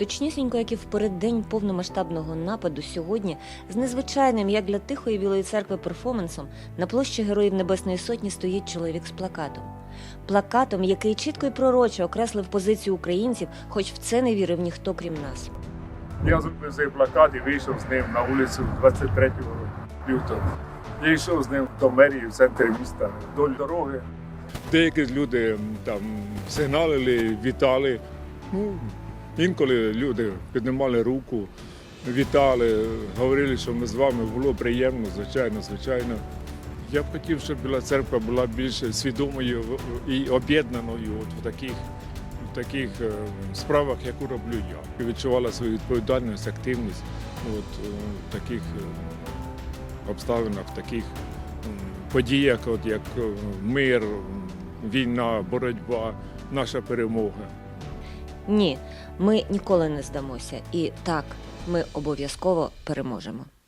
Точнісінько, як і в переддень повномасштабного нападу сьогодні, з незвичайним, як для тихої білої церкви, перформансом на площі Героїв Небесної Сотні стоїть чоловік з плакатом. Плакатом, який чітко і пророче окреслив позицію українців, хоч в це не вірив ніхто крім нас. Я зробив цей плакат і вийшов з ним на вулицю 23 лютого. Я йшов з ним до мерії в центрі міста вдоль дороги. Деякі люди там сигналили, вітали. Ну, інколи люди піднімали руку, вітали, говорили, що ми з вами було приємно, звичайно, звичайно. Я б хотів, щоб Біла церква була більш свідомою і об'єднаною от в таких в таких е, справах, яку роблю я. І відчувала свою відповідальність, активність от, е, в таких е, обставинах, в таких подіях, от, як мир, війна, боротьба, наша перемога. Ні, ми ніколи не здамося. І так, ми обов'язково переможемо.